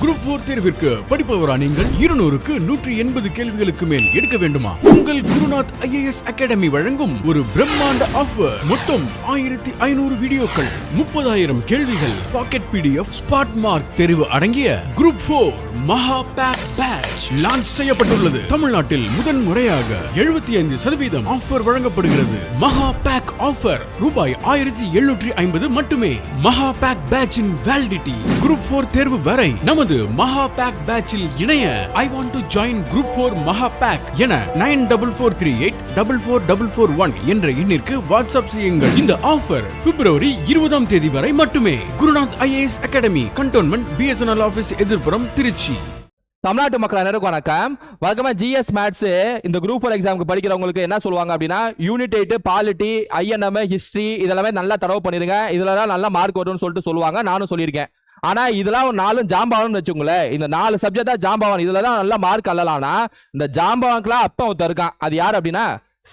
Group four தேர்விற்கு படிப்பவரா நீங்கள்? இருநூறுக்கு நூற்றி எண்பது கேள்விகளுக்கு மேல் எடுக்க வேண்டுமா? உங்கள் குருநாத் ஐஏஎஸ் அகாடமி வழங்கும் ஒரு பிரம்மாண்ட ஆஃபர் மொத்தம் ஆயிரத்தி ஐநூறு வீடியோக்கள் முப்பதாயிரம் கேள்விகள் பாக்கெட் பிடிஎஃப் ஸ்பாட் மார்க் தெரிவு அடங்கிய குரூப் போர் மகா பேக் பேட்ச் லான்ச் செய்யப்பட்டுள்ளது. தமிழ்நாட்டில் முதன் முறையாக எழுபத்தி ஐந்து சதவீதம் ஆஃபர் வழங்கப்படுகிறது. மகா பேக் ஆஃபர் ரூபாய் ஆயிரத்தி எழுநூற்றி ஐம்பது மட்டுமே மகா பேக் பேட்சின் வேலிடிட்டி குரூப் போர் தேர்வு வரை நமது மகா பேக் பேட்சில் இணைய I want to join group four Maha pack என nine double four three eight double four double four one என்ற எண்ணிற்கு வாட்ஸ்அப் செய்யுங்கள். இந்த ஆஃபர் பிப்ரவரி இருபதாம் தேதி வரை மட்டுமே. Gurunath IAS academy cantonment BSNL office எதிர்ப்புறம் Trichy. தமிழ்நாட்டு மக்கள் அனைவருக்கும் வணக்கம். வழக்கமாக ஜிஎஸ் மேத்ஸ் இந்த குரூப் ஃபோர் எக்ஸாமுக்கு படிக்கிறவங்களுக்கு என்ன சொல்லுவாங்க அப்படின்னா unit eight polity INM history இதெல்லாமே நல்லா தரவு பண்ணிருங்க இதுலலாம் நல்ல மார்க் வரும்னு சொல்லிட்டு சொல்லுவாங்க. நானும் சொல்லியிருக்கேன். ஆனா இதெல்லாம் ஒரு நாலும் ஜாம்பவான் வச்சுக்கோங்களேன். இந்த நாலு சப்ஜெக்ட் தான் ஜாம்பவான். இதுல தான் நல்ல மார்க் அல்லலாம்னா இந்த ஜாம்பவான்க்குலாம் அப்ப ஒருத்தர் இருக்கான். அது யார் அப்படின்னா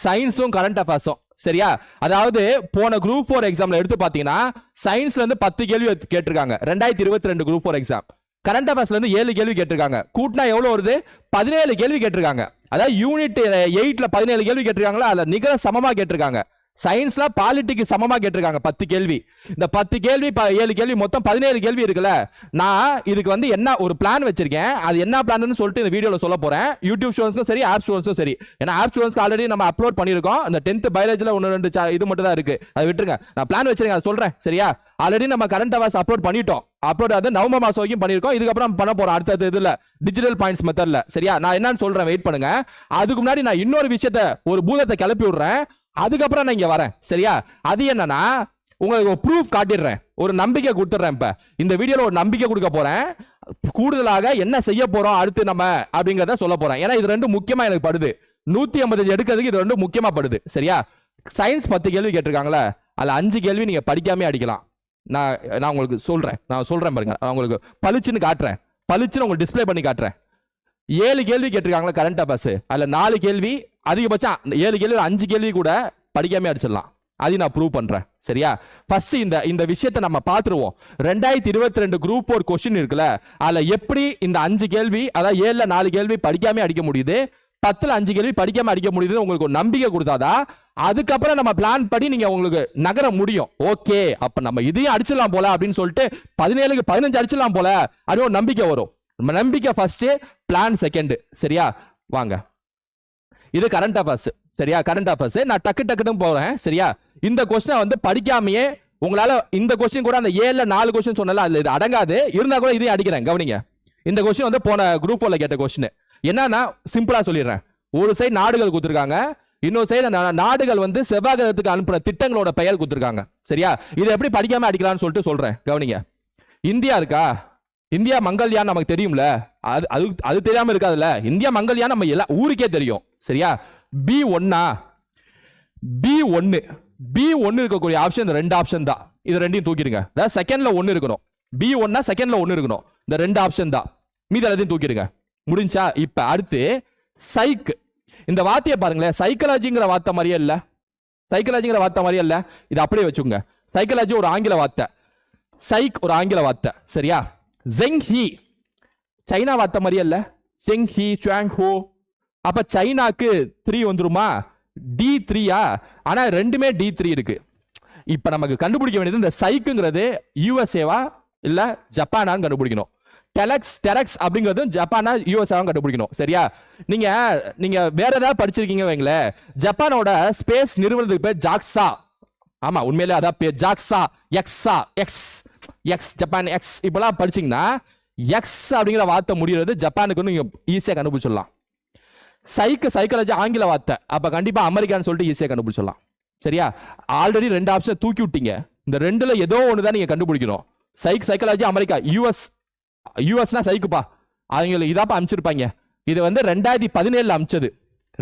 சயின்ஸும் கரண்ட் அஃபேர்ஸும் சரியா? அதாவது போன குரூப் ஃபோர் எக்ஸாம்ல எடுத்து பாத்தீங்கன்னா சயின்ஸ்ல இருந்து பத்து கேள்வி கேட்டிருக்காங்க. ரெண்டாயிரத்தி இருபத்தி ரெண்டு குரூப் ஃபோர் எக்ஸாம் கரண்ட் அஃபேர்ஸ்ல இருந்து ஏழு கேள்வி கேட்டிருக்காங்க. கூட்டினா எவ்வளவு வருது? பதினேழு கேள்வி கேட்டிருக்காங்க. அதாவது யூனிட் எயிட்ல பதினேழு கேள்வி கேட்டிருக்காங்களா? அதை நிகர சமமா கேட்டிருக்காங்க. சயின்ஸ்ல பாலிட்டிக்கு சமமா கேட்டிருக்காங்க. பத்து கேள்வி. இந்த பத்து கேள்வி ஏழு கேள்வி மொத்தம் பதினேழு கேள்வி இருக்குல்ல. நான் இதுக்கு வந்து என்ன ஒரு பிளான் வச்சிருக்கேன்? அது என்ன பிளான்னு சொல்லிட்டு இந்த வீடியோவில் சொல்ல போறேன். யூடியூப் ஸ்டூடெண்ட்ஸ்க்கும் சரி ஆப் ஸ்டூடெண்ட்ஸ்க்கும் சரி. ஏன்னா ஆப் ஸ்டூடெண்ட்ஸ்க்கு ஆல்ரெடி நம்ம அப்லோட் பண்ணியிருக்கோம். அந்த டென்த் பயாலஜியில் ஒன்று ரெண்டு இது மட்டும் தான் இருக்கு. அதை விட்டுருங்க. நான் பிளான் வச்சிருக்கேன். அதை சொல்றேன். சரியா? ஆல்ரெடி நம்ம கரண்ட் அவர்ஸ் அப்லோட் பண்ணிட்டோம். அப்லோட் அது நவம்பர் மாசம் வரைக்கும் பண்ணியிருக்கோம். இதுக்கப்புறம் பண்ண போறோம். அடுத்த இதுல டிஜிட்டல் பாயிண்ட்ஸ் மெத்தட்ல சரியா? நான் என்னன்னு சொல்றேன். வெயிட் பண்ணுங்க. அதுக்கு முன்னாடி நான் இன்னொரு விஷயத்த ஒரு பூதத்தை கிளப்பி விடுறேன். அதுக்கப்புறம் நான் இங்கே வரேன். சரியா? அது என்னன்னா உங்களுக்கு ஒரு ப்ரூஃப் காட்டிடுறேன். ஒரு நம்பிக்கை கொடுத்துட்றேன் இப்போ. இந்த வீடியோவில் ஒரு நம்பிக்கை கொடுக்க போகிறேன் கூடுதலாக என்ன செய்ய போகிறோம் அடுத்து நம்ம அப்படிங்கிறத சொல்ல போகிறேன் ஏன்னா இது ரெண்டும் முக்கியமாக எனக்கு படுது. நூற்றி ஐம்பது எடுக்கிறதுக்கு இது ரெண்டும் முக்கியமாக படுது. சரியா? சயின்ஸ் பத்து கேள்வி கேட்டிருக்காங்களே அதில் அஞ்சு கேள்வி நீங்கள் படிக்காமே அடிக்கலாம். நான் நான் உங்களுக்கு சொல்கிறேன் நான் சொல்கிறேன் பாருங்க. நான் உங்களுக்கு பளிச்சுன்னு காட்டுறேன். பளிச்சுன்னு உங்களுக்கு டிஸ்ப்ளே பண்ணி காட்டுறேன். ஏழு கேள்வி கேட்டிருக்காங்களா கரண்ட் அஃபேர்ஸ் அதில் நாலு கேள்வி அதிகபட்சம் ஏழு கேள்வி அஞ்சு கேள்வி கூட படிக்காமே அடிச்சிடலாம். அதையும் நான் ப்ரூவ் பண்ணுறேன் சரியா? ஃபர்ஸ்ட் இந்த இந்த விஷயத்தை நம்ம பார்த்துருவோம். ரெண்டாயிரத்தி இருபத்தி ரெண்டு குரூப் ஒரு கொஸ்டின் இருக்குல்ல அதில் எப்படி இந்த அஞ்சு கேள்வி அதாவது ஏழில் நாலு கேள்வி படிக்காம அடிக்க முடியுது? பத்தில் அஞ்சு கேள்வி படிக்காம அடிக்க முடியுதுன்னு உங்களுக்கு ஒரு நம்பிக்கை கொடுத்தாதா? அதுக்கப்புறம் நம்ம பிளான் படி நீங்கள் உங்களுக்கு நகர முடியும். ஓகே அப்போ நம்ம இதையும் அடிச்சிடலாம் போல அப்படின்னு சொல்லிட்டு பதினேழுக்கு பதினஞ்சு அடிச்சிடலாம் போல. அப்படின்னு ஒரு நம்பிக்கை வரும். நம்ம நம்பிக்கை ஃபர்ஸ்ட்டு பிளான் செகண்டு சரியா? வாங்க. இது கரண்ட் அஃபேர்ஸ் சரியா? கரண்ட் அஃபேர்ஸ் நான் டக்கு டக்குன்னு போகிறேன் சரியா? இந்த கொஸ்டினை வந்து படிக்காமையே உங்களால் இந்த கொஸ்டின் கூட அந்த ஏழில் நாலு கொஸ்டின் சொன்னல அதில் இது அடங்காது. இருந்தால் கூட இதையும் அடிக்கிறேன் கவனிங்க. இந்த கொஸ்டின் வந்து போன குரூப் ஃபோரில் கேட்ட கொஸ்டின் என்னன்னா சிம்பிளாக சொல்லிடுறேன். ஒரு சைடு நாடுகள் கொடுத்துருக்காங்க. இன்னொரு சைடு நாடுகள் வந்து செவ்வாய்கிரகத்துக்கு அனுப்புற திட்டங்களோட பெயர் கொடுத்துருக்காங்க. சரியா? இதை எப்படி படிக்காம அடிக்கலாம்னு சொல்லிட்டு சொல்றேன். கவனிங்க. இந்தியா இருக்கா? இந்தியா மங்கல்யான் நமக்கு தெரியும்ல. அது அது அது தெரியாம இருக்காதுல்ல. இந்தியா மங்கல்யான் நம்ம எல்லா ஊருக்கே தெரியும். சரியா? பி ஒன்னா பி ஒன்று பி ஒன்று இருக்கக்கூடிய ஆப்ஷன் இந்த ரெண்டு ஆப்ஷன் தான். இது ரெண்டையும் தூக்கிடுங்க. அதாவது செகண்டில் ஒன்று இருக்கணும். பி ஒன்னா செகண்டில் ஒன்று இருக்கணும். இந்த ரெண்டு ஆப்ஷன் தான். மீதி எல்லாத்தையும் தூக்கிடுங்க. முடிஞ்சா இப்போ அடுத்து சைக் இந்த வார்த்தையை பாருங்களேன். சைக்காலஜிங்கிற வார்த்தை மாதிரியே இல்லை. சைக்காலஜிங்கிற வார்த்தை மாதிரியே இல்லை. இது அப்படியே வச்சுக்கோங்க. சைக்காலஜி ஒரு ஆங்கில வார்த்தை. சைக் ஒரு ஆங்கில வார்த்தை. சரியா? ஜெங் ஹி சைனா வார்த்தை மாதிரியே இல்லை. ஜெங் ஹி சுவாங் ஹோ அப்ப சைனாக்கு த்ரீ வந்துருமா? டி த்ரீயா ஆனா ரெண்டுமே டி த்ரீ இருக்கு. இப்ப நமக்கு கண்டுபிடிக்க வேண்டியது இந்த சைக்குங்கிறது யூஎஸ்ஏவா இல்ல ஜப்பானான்னு கண்டுபிடிக்கணும். டெலக்ஸ் டெலக்ஸ் அப்படிங்கிறது ஜப்பானா யூஎஸ்ஏவா கண்டுபிடிக்கணும். சரியா? நீங்க நீங்க வேற ஏதாவது படிச்சிருக்கீங்க வைங்களேன். ஜப்பானோட ஸ்பேஸ் நிறுவனத்துக்கு பேர் ஜாக்ஸா ஆமா உண்மையிலே அதான் பேர். ஜாக்ஸா எக்ஸா எக்ஸ் எக்ஸ் ஜப்பான் எக்ஸ் இப்பெல்லாம் படிச்சீங்கன்னா எக்ஸ் அப்படிங்கிற வார்த்தை முடிகிறது ஜப்பானுக்கு நீங்க ஈஸியாக கண்டுபிடிச்சிடலாம். சைக்கு சைக்காலஜி ஆங்கில வார்த்தை. அப்போ கண்டிப்பாக அமெரிக்கான்னு சொல்லிட்டு ஈஸியாக கண்டுபிடிச்சிடலாம். சரியா? ஆல்ரெடி ரெண்டு ஆப்ஷன் தூக்கி விட்டீங்க. இந்த ரெண்டுல ஏதோ ஒன்று தான் நீங்கள் கண்டுபிடிக்கணும். சைக் சைக்காலஜி அமெரிக்கா யூஎஸ் யூஎஸ்னா சைக்குப்பா அவங்க இதாப்பா அனுப்பிச்சிருப்பாங்க இது வந்து ரெண்டாயிரத்தி பதினேழில் அமிச்சது.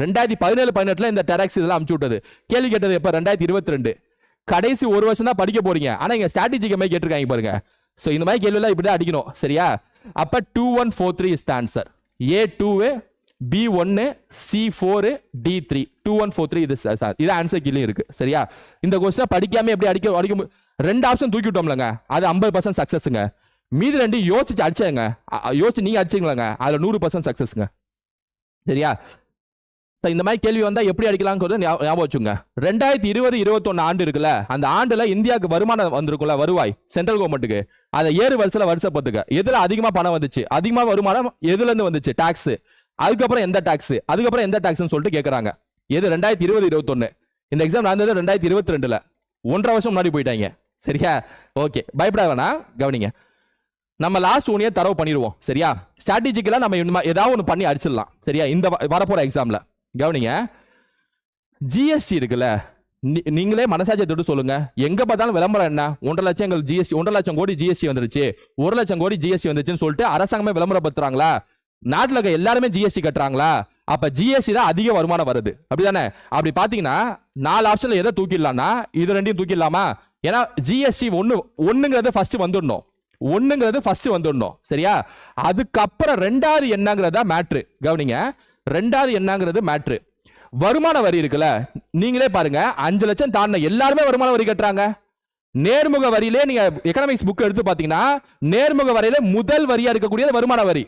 ரெண்டாயிரத்தி பதினேழு பதினெட்டில் இந்த டெராக்ஸ் இதெல்லாம் அமுச்சு விட்டது. கேள்வி கேட்டது எப்ப? ரெண்டாயிரத்தி இருபத்தி ரெண்டு கடைசி ஒரு வருஷம் தான் படிக்க போறீங்க. ஆனால் இங்க ஸ்ட்ராட்டஜிக்கு மாதிரி கேட்டிருக்காங்க பாருங்க. ஸோ இந்த மாதிரி கேள்வி எல்லாம் இப்படிதான் அடிக்கணும். சரியா? அப்போ two one four three is answer A two B ஒன்னு C four D three two one four three இது சார் இது ஆன்சர் கீழே இருக்கு. சரியா? இந்த கொஸ்டின் படிக்காம எப்படி அடிக்க அடிக்க ரெண்டு ஆப்ஷன் தூக்கி விட்டோம்லங்க. அது ஐம்பது பர்சன்ட் சக்சஸ்ங்க மீதி ரெண்டு யோசிச்சு அடிச்சாங்க. யோசிச்சு நீங்க அடிச்சீங்களாங்க. அதுல நூறு பர்சன்ட் சக்சஸ்ங்க சரியா? இந்த மாதிரி கேள்வி வந்தா எப்படி அடிக்கலாம்னு ஞாபகம் வச்சுங்க ரெண்டாயிரத்தி இருபது இருபத்தொன்னு ஆண்டு இருக்குல்ல அந்த ஆண்டுல இந்தியாவுக்கு வருமானம் வந்திருக்கும்ல வருவாய் சென்ட்ரல் கவர்மெண்ட்டுக்கு அதை ஏறு வருஷத்துல வருஷப்பத்துக்கு எதுல அதிகமா பணம் வந்துச்சு? அதிகமா வருமானம் எதுல இருந்து வந்துச்சு? டாக்ஸ் அதுக்கப்புறம் எந்த டாக்ஸ் அதுக்கப்புறம் எந்த டாக்ஸ்னு சொல்லிட்டு கேட்குறாங்க எது ரெண்டாயிரத்தி இருபது இருபத்தொன்னு? இந்த எக்ஸாம் நடந்தது ரெண்டாயிரத்தி இருபத்தி ரெண்டுல. ஒன்றரை வருஷம் முன்னாடி போயிட்டாங்க. சரியா? ஓகே பயப்பட வேணாம் கவனிங்க. நம்ம லாஸ்ட் ஒன் இயர் தரவு பண்ணிடுவோம். சரியா? ஸ்ட்ராட்டஜிக்கலாக நம்ம ஏதாவது ஒன்று பண்ணி அடிச்சிடலாம். சரியா? இந்த வ- வரப்போற எக்ஸாமில் கவனிங்க. ஜிஎஸ்டி இருக்குல்ல. நீங்களே மனசாட்சியை தொட்டு சொல்லுங்க. எங்க பார்த்தாலும் விளம்பரம் என்ன? ஒன்றரை லட்சம் ஜிஎஸ்டி ஒன்றரை லட்சம் கோடி ஜிஎஸ்டி வந்துருச்சு. ஒரு லட்சம் கோடி ஜிஎஸ்டி வந்துச்சுன்னு சொல்லிட்டு அரசாங்கமே விளம்பரப்படுத்துறாங்களா? நாட்டில் இருக்க எல்லாருமே ஜிஎஸ்டி கட்டுறாங்களா? அப்போ ஜிஎஸ்டி தான் அதிக வருமானம் வருது. அப்படிதானே? அப்படி பார்த்தீங்கன்னா நாலு ஆப்ஷனில் எதை தூக்கிடலாம்னா இது ரெண்டையும் தூக்கிடலாமா? ஏன்னா ஜிஎஸ்டி ஒன்று ஒன்றுங்கிறது ஃபஸ்ட்டு வந்துடணும். ஒன்றுங்கிறது ஃபஸ்ட்டு வந்துடணும். சரியா? அதுக்கப்புறம் ரெண்டாவது என்னங்கிறதா மேட்ரு கவனிங்க. ரெண்டாவது என்னங்கிறது மேட்ரு வருமான வரி இருக்குல்ல? நீங்களே பாருங்க. அஞ்சு லட்சம் தாண்டின எல்லாருமே வருமான வரி கட்டுறாங்க. நேர்முக வரியிலே நீங்க எக்கனாமிக்ஸ் புக் எடுத்து பாத்தீங்கன்னா நேர்முக வரியில முதல் வரியா இருக்கக்கூடிய வருமான வரி.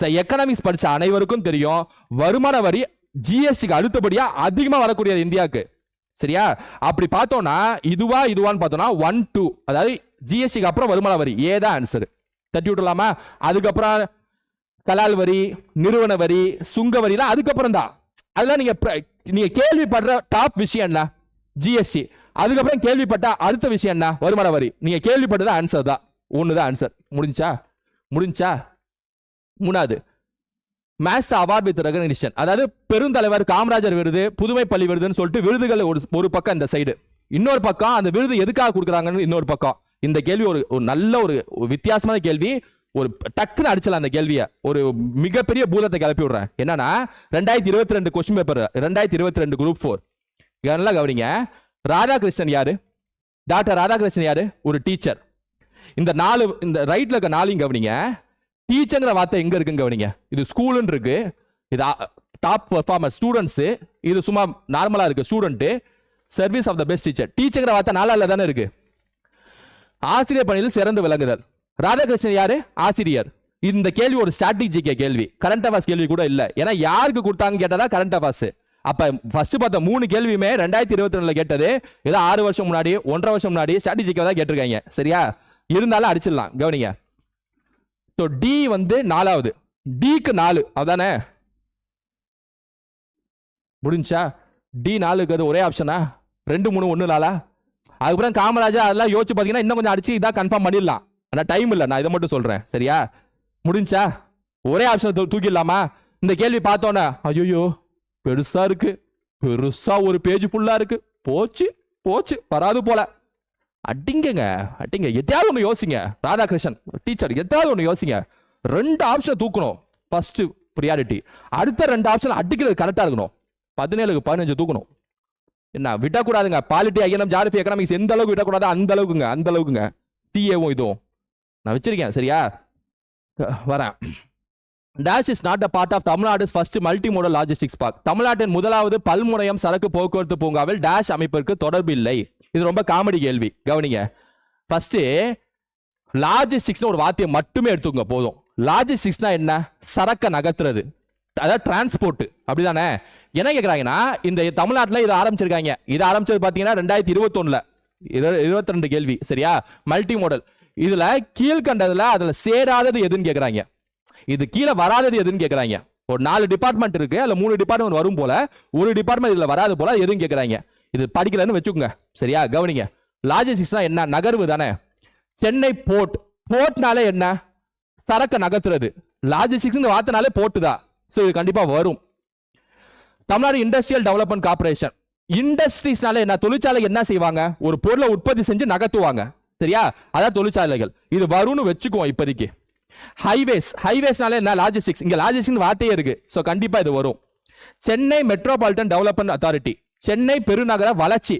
எக்கனாமிக்ஸ் படிச்ச அனைவருக்கும் தெரியும் வருமான வரி ஜிஎஸ்டிக்கு அடுத்தபடியா அதிகமா வரக்கூடியது இந்தியாவுக்கு. சரியா? அப்படி பார்த்தோம்னா இதுவா இதுவான்னு பார்த்தோம்னா ஒன் டூ அதாவது ஜிஎஸ்டிக்கு அப்புறம் வருமான வரி ஏதான் ஆன்சர் தட்டி விட்டுலாமா அதுக்கப்புறம் கலால் வரி நிறுவன வரி சுங்க வரிலாம் அதுக்கப்புறம் தான். அதெல்லாம் நீங்க பிர- நீங்க கேள்விப்படுற டாப் விஷயம் என்ன? ஜிஎஸ்டி அதுக்கப்புறம் கேள்விப்பட்ட அடுத்த விஷயம் என்ன? வருமான வரி. நீங்க கேள்விப்பட்டது ஆன்சர் தான். ஒன்று தான் ஆன்சர் முடிஞ்சா? முடிஞ்சா? மூணாவது. மேத்ஸ் அவார்ட் வித் ரெகனிஷன் அதாவது பெருந்தலைவர் காமராஜர் விருது புதுமை பள்ளி விருதுன்னு சொல்லிட்டு விருதுகள் ஒரு ஒரு பக்கம் இந்த சைடு இன்னொரு பக்கம் அந்த விருது எதுக்காக கொடுக்குறாங்கன்னு இன்னொரு பக்கம். இந்த கேள்வி ஒரு ஒரு நல்ல ஒரு ஒரு வித்தியாசமான கேள்வி. ஒரு டக்குன்னு அடிச்சலாம் அந்த கேள்வியை. ஒரு மிகப்பெரிய பூதத்தை கிளப்பி விடுறேன். என்னன்னா ரெண்டாயிரத்தி இருபத்தி ரெண்டு கொஸ்டின் பேப்பர் ரெண்டாயிரத்தி இருபத்தி ரெண்டு குரூப் ஃபோர் நல்லா கவனிங்க. ராதாகிருஷ்ணன் யாரு? டாக்டர் ராதாகிருஷ்ணன் யாரு? ஒரு டீச்சர் இந்த நாலு இந்த ரைட்ல இருக்க நாளையும் கவனிங்க. டீச்சர்ங்கிற வார்த்தை எங்க இருக்குங்க கவனிங்க. இது ஸ்கூலுன்னு இருக்கு. இது டாப் பர்ஃபார்மர் ஸ்டூடெண்ட்ஸு இது சும்மா நார்மலாக இருக்கு student service of the best teacher டீச்சர்ங்கிற வார்த்தை நாலால தானே இருக்கு. ஆசிரியர் பணியில் சிறந்து விளங்குதல். ராதாகிருஷ்ணன் யார்? ஆசிரியர். இந்த கேள்வி ஒரு ஸ்ட்ராட்டஜிக்க கேள்வி. கரண்ட் அஃபேர்ஸ் கேள்வி கூட இல்லை. ஏன்னா யாருக்கு கொடுத்தாங்கன்னு கேட்டதா கரண்ட் அஃபேர்ஸ் அப்போ ஃபர்ஸ்ட் பார்த்த மூணு கேள்வியுமே ரெண்டாயிரத்தி இருபத்தி ரெண்டுல கேட்டது. ஏதோ ஆறு வருஷம் முன்னாடி ஒன்றரை வருஷம் முன்னாடி ஸ்ட்ராட்டஜிக்காக தான் கேட்டிருக்காங்க. சரியா? இருந்தாலும் அடிச்சிடலாம். கவனிங்க. ஸோ டி வந்து நாலாவது. டிக்கு நாலு. அதானே? முடிஞ்சா? டி நாலுக்கு அது ஒரே ஆப்ஷனா ரெண்டு மூணு ஒன்று நாளா அதுக்கப்புறம் காமராஜர் அதெல்லாம் யோசிச்சு பார்த்தீங்கன்னா இன்னும் கொஞ்சம் அடிச்சு இதாக கன்ஃபார்ம் பண்ணிடலாம். ஆனால் டைம் இல்லை. நான் இதை மட்டும் சொல்கிறேன் சரியா? முடிஞ்சா? ஒரே ஆப்ஷன் தூக்கிடலாமா? இந்த கேள்வி பார்த்தோன்னே ஐயோ பெருசாக இருக்குது பெருசாக ஒரு பேஜ் ஃபுல்லாக இருக்கு. போச்சு போச்சு. வராது போல. அடிங்கங்க அடிங்க. எதையாவது ஒன்று யோசிங்க. ராதாகிருஷ்ணன் டீச்சர் எதாவது ஒன்று யோசிங்க. ரெண்டு ஆப்ஷனை தூக்கணும். ஃபர்ஸ்ட் ப்ரியாரிட்டி அடுத்த ரெண்டு ஆப்ஷன் அடிக்கிறது கரெக்டாக இருக்கணும். பதினேழுக்கு பதினஞ்சு தூக்கணும். என்ன விடக்கூடாதுங்க. பாலிட்டி ஐஎன்எம் ஜாரிஃபி எக்கனாமிக்ஸ் எந்த அளவுக்கு விடக்கூடாது அந்த அளவுக்குங்க அந்த அளவுக்குங்க. சிஏவும் இதுவும். நான் வச்சிருக்கேன் சரியா? வரேன். Dash is not a part of Tamil Nadu first multimodal logistics park தமிழ்நாட்டின் முதலாவது பல்முனையம் சரக்கு போக்குவரத்து பூங்காவில் டேஷ் அமைப்பிற்கு தொடர்பு இல்லை. இது ரொம்ப காமெடி கேள்வி. கவனிங்க. ஃபர்ஸ்ட் லாஜிஸ்டிக்ஸ்னு ஒரு வார்த்தையை மட்டுமே எடுத்துக்கோங்க போதும். லாஜிஸ்டிக்ஸ்னா என்ன? சரக்கை நகர்த்துறது. அதாவது டிரான்ஸ்போர்ட் அப்படிதானே? என்ன கேட்குறாங்கன்னா இந்த தமிழ்நாட்டில் இதை ஆரம்பிச்சிருக்காங்க. இதை ஆரம்பிச்சது பார்த்தீங்கன்னா ரெண்டாயிரத்தி இருபத்தொன்னுல. இருபத்தி ரெண்டு கேள்வி சரியா? மல்டி மாடல் இதுல கீழ்கண்டதுல அதுல சேராதது எதுன்னு கேக்குறாங்க. இது கீழே வராதது எதுன்னு கேக்குறாங்க. ஒரு நாலு டிபார்ட்மெண்ட் இருக்கு அதுல மூணு டிபார்ட்மெண்ட் வரும் போல ஒரு டிபார்ட்மெண்ட் இதுல வராது போல எதுன்னு கேக்குறாங்க. இது படிக்கலன்னு வச்சுக்கோங்க. சரியா? கவனிங்க. லாஜிஸ்டிக்ஸ்னா என்ன? நகர்வு தானே. சென்னை போர்ட் போர்ட்னாலே என்ன? சரக்கு நகர்த்துறது. லாஜிஸ்டிக்ஸ் வார்த்தைனாலே போர்ட்டு தான். ஸோ இது கண்டிப்பாக வரும். தமிழ்நாடு இண்டஸ்ட்ரியல் டெவலப்மெண்ட் கார்பரேஷன் இண்டஸ்ட்ரீஸ்னால என்ன? தொழிற்சாலை என்ன செய்வாங்க? ஒரு பொருளை உற்பத்தி செஞ்சு நகர்த்துவாங்க. சரியா? அதான் தொழிற்சாலைகள். இது வரும்னு வச்சுக்குவோம் இப்போதைக்கு. ஹைவேஸ் ஹைவேஸ்னால என்ன? லாஜிஸ்டிக்ஸ் இங்கே லாஜிஸ்டிக்ஸ் வார்த்தையே இருக்கு. ஸோ கண்டிப்பாக இது வரும். Chennai metropolitan development authority Chennai பெருநகர வளர்ச்சி.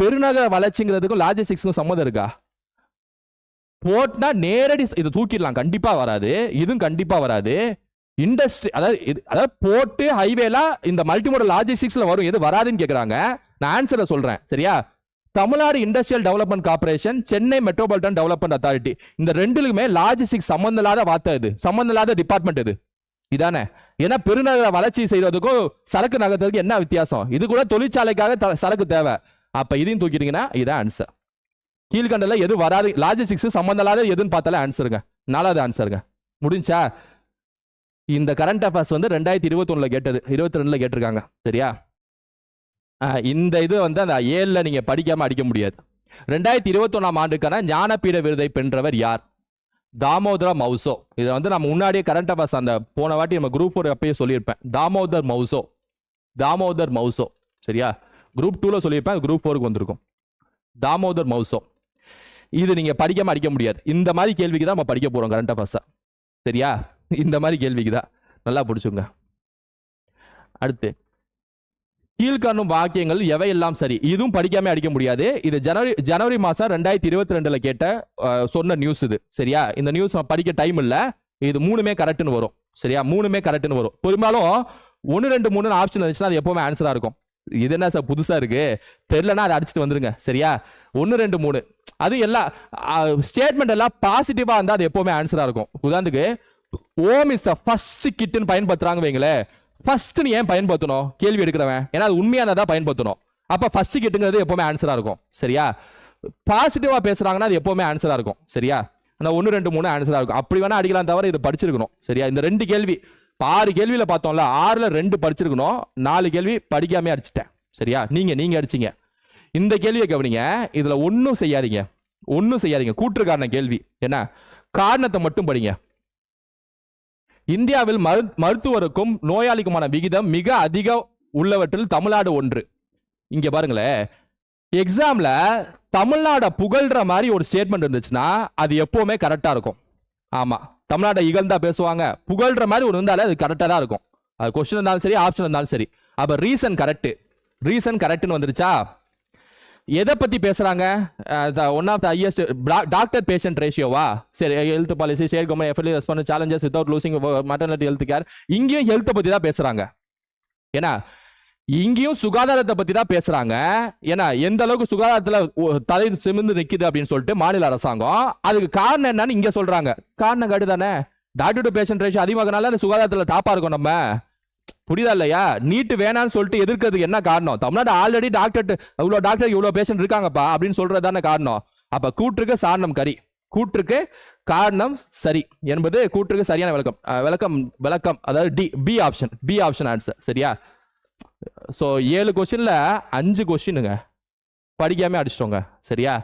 பெருநகர வளர்ச்சிங்கிறதுக்கும் லாஜிஸ்டிக்ஸ்க்கும் சம்மந்தம் இருக்கா? போர்ட்னா நேரடி இது தூக்கிடலாம். கண்டிப்பா வராது. இதுவும் கண்டிப்பா வராது. இண்டஸ்ட்ரி அதாவது இது அதாவது போர்ட்டு ஹைவேலாம் இந்த மல்டிமோடல் லாஜிஸ்டிக்ஸ்ல வரும். எது வராதுன்னு கேக்குறாங்க. நான் ஆன்சரை சொல்றேன். சரியா? Tamil Nadu industrial development corporation Chennai metropolitan development authority இந்த ரெண்டுலுமே லாஜிஸ்டிக்ஸ் சம்மந்தம் இல்லாத வார்த்தை இது. சம்மந்தம் இல்லாத டிபார்ட்மெண்ட் இது. இதானே? ஏன்னா பெருநகர வளர்ச்சி செய்யறதுக்கும் சரக்கு நகர்த்துறதுக்கு என்ன வித்தியாசம்? இது கூட தொழிற்சாலைக்காக த- சரக்கு தேவை. அப்ப இதையும் தூக்கிட்டீங்கன்னா இதான் ஆன்சர் கீழ்கண்டல எது வராது லாஜிஸ்டிக்ஸ் சம்பந்தம் இல்லாத எதுன்னு பார்த்தாலே ஆன்சருங்க நாலாவது ஆன்சருங்க முடிஞ்சா? இந்த கரண்ட் அஃபேர்ஸ் வந்து ரெண்டாயிரத்தி இருபத்தி கேட்டது. இருபத்தி ரெண்டுல கேட்டிருக்காங்க. சரியா? இந்த இது வந்து அந்த ஏழில் நீங்கள் படிக்காமல் அடிக்க முடியாது. ரெண்டாயிரத்தி இருபத்தொன்னாம் ஆண்டுக்கான ஞானபீட விருதை பெற்றவர் யார்? தாமோதர மவுசோ. இதை வந்து நம்ம முன்னாடியே கரண்ட் அஃபேர்ஸ் அந்த போன வாட்டி நம்ம குரூப் ஃபோர் அப்பயே சொல்லியிருப்பேன். தாமோதர் மவுசோ. தாமோதர் மவுசோ. சரியா? குரூப் டூல சொல்லியிருப்பேன் குரூப் ஃபோருக்கு வந்திருக்கும். தாமோதர் மவுசோ. இது நீங்க படிக்காமல் அடிக்க முடியாது. இந்த மாதிரி கேள்விக்கு தான் நம்ம படிக்க போறோம் கரண்ட் அஃபேர்ஸை சரியா? இந்த மாதிரி கேள்விக்கு தான் நல்லா பிடிச்சுங்க அடுத்து. கீழ்காணும் வாக்கியங்கள் எவையெல்லாம் சரி? இதுவும் படிக்காம அடிக்க முடியாது. இது ஜனவரி ஜனவரி மாசம் ரெண்டாயிரத்தி இருபத்தி ரெண்டுல கேட்ட சொன்ன நியூஸ் இது. சரியா? இந்த நியூஸ் படிக்க டைம் இல்ல. இது மூணுமே கரெக்ட்னு வரும். சரியா? மூணுமே கரெக்ட்னு வரும். பெரும்பாலும் ஒன்று ரெண்டு மூணு ஆப்ஷன் இருந்துச்சுன்னா அது எப்பவுமே ஆன்சரா இருக்கும். இது என்ன சார் புதுசா இருக்கு? தெரிலனா அதை அடிச்சுட்டு வந்துருங்க. சரியா? ஒன்று ரெண்டு மூணு. அது எல்லாம் ஸ்டேட்மெண்ட் எல்லாம் பாசிட்டிவா இருந்தால் அது எப்பவுமே ஆன்சரா இருக்கும். உதாரணத்துக்கு ஓம் இஸ் த ஃபர்ஸ்ட் கிட்னு பயன்படுத்துறாங்க வைங்களேன். ஃபர்ஸ்ட் நீ ஏன் பயன்படுத்தணும்? கேள்வி எடுக்கிறவன். ஏன்னா அது உண்மையானதா பயன்படுத்தணும். அப்போ ஃபர்ஸ்ட் கிட்டுங்கிறது எப்பவுமே ஆன்சரா இருக்கும். சரியா? பாசிட்டிவா பேசுறாங்கன்னா அது எப்பவுமே ஆன்சரா இருக்கும். சரியா? ஆனால் ஒன்று ரெண்டு மூணு ஆன்சரா இருக்கும். அப்படி வேணா அடிக்கலாம் தவிர இது படிச்சிருக்கணும். சரியா? இந்த ரெண்டு கேள்வி. ஆறு கேள்வியில் பார்த்தோம்ல ஆறுல ரெண்டு படிச்சிருக்கணும். நாலு கேள்வி படிக்காமே அடிச்சிட்டேன். சரியா? நீங்க நீங்க அடிச்சீங்க. இந்த கேள்வியை கவனிங்க. இதுல ஒன்றும் செய்யாதீங்க. ஒன்றும் செய்யாதீங்க. கூற்றுக்காரண கேள்வி. என்ன? காரணத்தை மட்டும் படிங்க. இந்தியாவில் மரு மருத்துவருக்கும் நோயாளிக்குமான விகிதம் மிக அதிக உள்ளவற்றில் தமிழ்நாடு ஒன்று. இங்கே பாருங்களேன் எக்ஸாமில் தமிழ்நாடை புகழ்கிற மாதிரி ஒரு ஸ்டேட்மெண்ட் இருந்துச்சுன்னா அது எப்போவுமே கரெக்டாக இருக்கும். ஆமாம் தமிழ்நாட்டை இகழ்ந்தா பேசுவாங்க. புகழ்கிற மாதிரி ஒரு இருந்தாலே அது கரெக்டாக தான் இருக்கும். அது கொஸ்டின் இருந்தாலும் சரி ஆப்ஷன் இருந்தாலும் சரி. அப்போ ரீசன் கரெக்ட் ரீசன் கரெக்டுன்னு வந்துருச்சா? எதை பத்தி பேசுறாங்க? One of the highest doctor patient ரேஷியோவா சரி health policy state government FLE response challenges without losing maternity health care இங்கேயும் ஹெல்த்தை பத்தி தான் பேசுறாங்க. ஏன்னா இங்கேயும் சுகாதாரத்தை பத்தி தான் பேசுறாங்க. ஏன்னா எந்த அளவுக்கு சுகாதாரத்துல ஒ- தலை சிமிந்து நிக்குது அப்படின்னு சொல்லிட்டு மாநில அரசாங்கம் அதுக்கு காரணம் என்னன்னு இங்க சொல்றாங்க. காரணம் கட்டு தானே டாக்டர் டு பேஷண்ட் ரேஷியோ அதிகமாகனால அந்த சுகாதாரத்துல டாப்பா இருக்கும் நம்ம. புரியுதா இல்லையா? நீட்டு வேணாம்னு சொல்லிட்டு எதிர்க்கிறதுக்கு என்ன காரணம்? தமிழ்நாடு ஆல்ரெடி டாக்டர் இவ்வளோ டாக்டர் இவ்வளோ பேஷண்ட் இருக்காங்கப்பா அப்படின்னு சொல்றது தானே காரணம். அப்போ கூற்றுக்கு சாரணம் கறி. கூற்றுக்கு காரணம் சரி என்பது கூற்றுக்கு சரியான விளக்கம். விளக்கம் விளக்கம் அதாவது D B option B option answer சரியா? ஸோ ஏழு கொஸ்டின்ல அஞ்சு கொஸ்டினுங்க படிக்காம அடிச்சிட்டோங்க சரியா?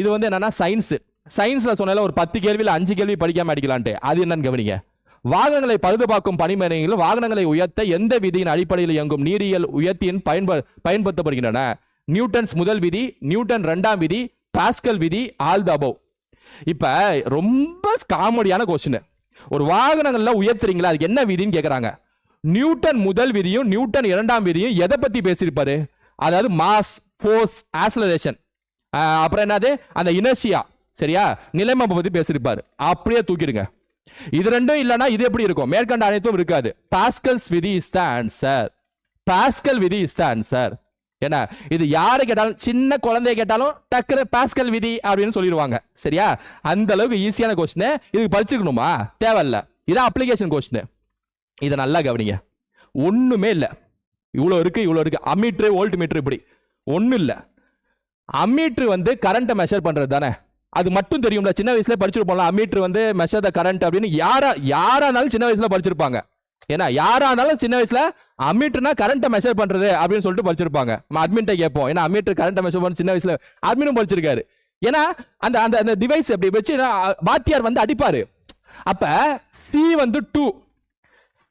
இது வந்து என்னன்னா சயின்ஸ் சயின்ஸ்ல சொன்னால ஒரு பத்து கேள்வியில் அஞ்சு கேள்வி படிக்காம அடிக்கலான்ட்டு. அது என்னன்னு கவனிங்க. வாகனங்களை பழுதுபார்க்கும் பணிமனையில் வாகனங்களை உயர்த்த எந்த விதியின் அடிப்படையில் இயங்கும் நீரியல் உயர்த்தியின் பயன்ப பயன்படுத்தப்படுகின்றன? நியூட்டன்ஸ் முதல் விதி நியூட்டன் ரெண்டாம் விதி பாஸ்கல் விதி ஆல் தபோ இப்போ ரொம்ப காமெடியான கொஸ்டின் ஒரு வாகனங்கள்ல உயர்த்துறீங்களா? அதுக்கு என்ன விதின்னு கேட்குறாங்க நியூட்டன் முதல் விதியும் நியூட்டன் இரண்டாம் விதியும் எதை பற்றி பேசியிருப்பாரு? அதாவது மாஸ் ஃபோர்ஸ் ஆசலரேஷன் அப்புறம் என்னது? அந்த இனர்ஷியா. சரியா? நிலைமை பற்றி பேசியிருப்பாரு. அப்படியே தூக்கிடுங்க. இது ரெண்டும் இல்லைன்னா இது எப்படி இருக்கும்? மேற்கண்ட அனைத்தும் இருக்காது. பாஸ்கல்ஸ் விதி இஸ் த ஆன்சர் பாஸ்கல் விதி இஸ் த ஆன்சர் என்ன இது யாரை கேட்டாலும் சின்ன குழந்தைய கேட்டாலும் டக்குனு பாஸ்கல் விதி அப்படின்னு சொல்லிடுவாங்க. சரியா? அந்த அளவுக்கு ஈஸியான கொஸ்டின் இதுக்கு படிச்சுக்கணுமா? தேவையில்ல. இதான் அப்ளிகேஷன் கொஸ்டின் இதை நல்லா கவனிங்க. ஒன்றுமே இல்லை. இவ்வளோ இருக்குது இவ்வளோ இருக்கு. அம்மீட்ரு வோல்ட் மீட்ரு இப்படி. ஒன்றும் இல்லை. அம்மீட்ரு வந்து கரண்ட்டை மெஷர் பண்ணுறது தானே அது மட்டும் தெரியும்ல சின்ன வயசுல படிச்சிருப்போம்ல அமீட்ரு வந்து மெஷர் த கரண்ட் அப்படின்னு யாரா யாரா இருந்தாலும் சின்ன வயசுல படிச்சிருப்பாங்க. ஏன்னா யாரா இருந்தாலும் சின்ன வயசுல அம்மீட்டர்னா கரண்ட்டை மெஷர் பண்றது அப்படின்னு சொல்லிட்டு படிச்சிருப்பாங்க. அட்மின்ட்ட கேட்போம். ஏன்னா அமீட்ரு கரண்ட்டை மெஷர் பண்ண சின்ன வயசுல அட்மினும் படிச்சிருக்காரு. ஏன்னா அந்த அந்த அந்த டிவைஸ் அப்படி வச்சு வாத்தியார் வந்து அடிப்பாரு. அப்ப சி வந்து டூ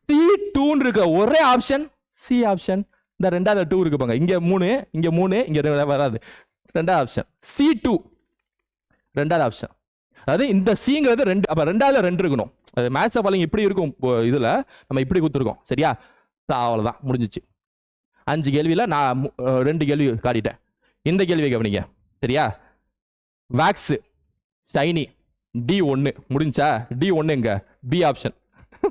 சி டூன்னு இருக்க ஒரே ஆப்ஷன் சி ஆப்ஷன் இந்த ரெண்டாவது டூ இருக்கு பாங்க இங்க மூணு இங்க மூணு இங்க வராது. ரெண்டாவது ஆப்ஷன் சி டூ ரெண்டாவது ஆப்ஷன் அதாவது இந்த சிங்கிறது ரெண்டு அப்போ ரெண்டாவது ரெண்டு இருக்கணும். அது மேட்ச் பாலிங் இப்படி இருக்கும் இப்போ நம்ம இப்படி கொடுத்துருக்கோம். சரியா? அவ்வளோதான் முடிஞ்சிச்சு. அஞ்சு கேள்வியில் நான் மு- ரெண்டு கேள்வி காட்டிட்டேன். இந்த கேள்வியை கவனிங்க. சரியா? வேக்ஸு ஷைனி டி ஒன்று முடிஞ்சா? டி ஒன்று எங்க? பி ஆப்ஷன்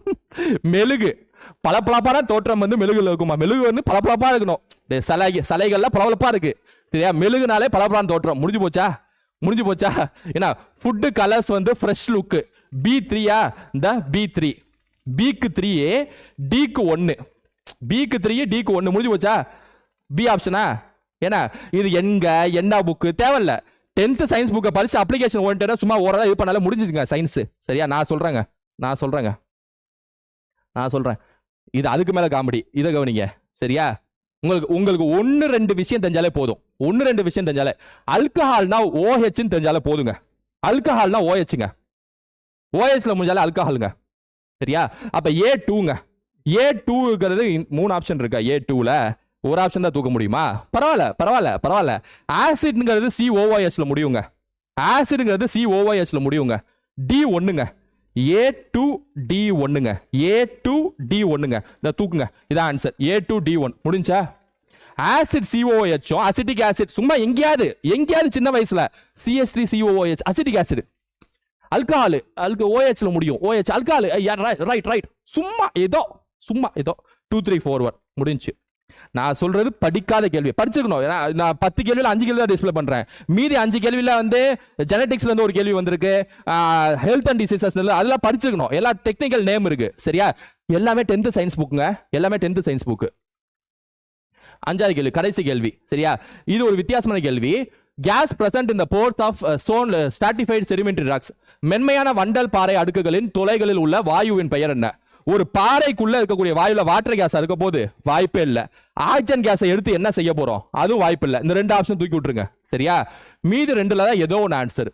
மெழுகு. பளபளப்பான தோற்றம் வந்து மெழுகுல இருக்குமா? மெழுகு வந்து பளபளப்பா இருக்கணும். சிலை சிலைகள்லாம் பளபளப்பாக பளபளப்பா இருக்கு. சரியா? மெழுகுனாலே பளபளப்பான தோற்றம். முடிஞ்சு போச்சா? முடிஞ்சு போச்சா? ஏன்னா ஃபுட்டு கலர்ஸ் வந்து ஃப்ரெஷ் லுக்கு பி த்ரீயா இந்த பி த்ரீ பிக்கு த்ரீ டிக்கு ஒன்று பிக்கு த்ரீ டிக்கு ஒன்று முடிஞ்சு போச்சா? பி ஆப்ஷனா ஏன்னா இது எங்க என்ன புக்கு தேவையில்ல. டென்த்து சயின்ஸ் புக்கை படிச்சு அப்ளிகேஷன் ஓன்ட்டு சும்மா ஓரளவு இது பண்ணாலும் முடிஞ்சுச்சுங்க சயின்ஸு சரியா? நான் சொல்கிறேங்க நான் சொல்கிறேங்க நான் சொல்கிறேன் இது அதுக்கு மேலே காமெடி இதை கவனிங்க. சரியா? உங்களுக்கு உங்களுக்கு ஒன்று ரெண்டு விஷயம் தெரிஞ்சாலே போதும். ஒன்று ரெண்டு விஷயம் தெரிஞ்சாலே. அல்கஹால்னா ஓஹெச்னு தெரிஞ்சாலே போதுங்க. அல்கஹால்னா ஓஹெச்ங்க. ஓஹெச்சில் முடிஞ்சாலே அல்கஹாலுங்க. சரியா? அப்போ ஏ டூங்க ஏ டூங்கிறது மூணு ஆப்ஷன் இருக்கா? ஏ டூவில் ஒரு ஆப்ஷன் தான் தூக்க முடியுமா? பரவாயில்ல பரவாயில்ல பரவாயில்ல. ஆசிட்ங்கிறது சி ஓஒஎஸ்ல முடியுங்க. ஆசிட்ங்கிறது சி ஓஒஎஸ்ல முடியுங்க. டி ஒன்றுங்க ஏ டூ டி ஒன்றுங்க ஏ டூ டி ஒன்றுங்க இந்த தூக்குங்க. இதான் answer A two D one முடிஞ்சா? ஆசிட் சிஓஹெச்சும் அசிட்டிக் ஆசிட் சும்மா எங்கேயாவது எங்கேயாவது சின்ன வயசுல. CST COH acetic acid alcohol அல்கு ஓஹெச்ல முடியும். ஓஹெச் அல்கஹால் ரைட் ரைட் சும்மா ஏதோ சும்மா ஏதோ. டூ த்ரீ ஃபோர் ஒன் முடிஞ்சு. நான் சொல்றது படிக்காத கேள்வி. படிச்சிருக்கணும். ஏன்னா நான் பத்து கேள்வியில் அஞ்சு கேள்வி தான் டிஸ்பிளே பண்றேன். மீதி அஞ்சு கேள்வியில் வந்து ஜெனடிக்ஸ்ல இருந்து ஒரு கேள்வி வந்திருக்கு. ஹெல்த் அண்ட் டிசீசஸ் அதெல்லாம் படிச்சிருக்கணும். எல்லா டெக்னிக்கல் நேம் இருக்கு. சரியா? எல்லாமே டென்த் சயின்ஸ் புக்குங்க எல்லாமே டென்த் சயின்ஸ் புக்கு அஞ்சாவது கேள்வி கடைசி கேள்வி. சரியா? இது ஒரு வித்தியாசமான கேள்வி. கேஸ் பிரசன்ட் இந்த force of zone stratified sedimentary rocks மென்மையான வண்டல் பாறை அடுக்குகளின் துளைகளில் உள்ள வாயுவின் பெயர் என்ன? ஒரு பாறைக்குள்ள இருக்கக்கூடிய வாயுல வாட்டர் கேஸ் இருக்க போது வாய்ப்பே இல்லை. ஆக்சிஜன் கேஸை எடுத்து என்ன செய்ய போறோம்? அதுவும் வாய்ப்பு இல்லை. இந்த ரெண்டு ஆப்ஷன் தூக்கி விட்டுருங்க. சரியா? மீதி ரெண்டுல தான் ஏதோ ஒன்று ஆன்சர்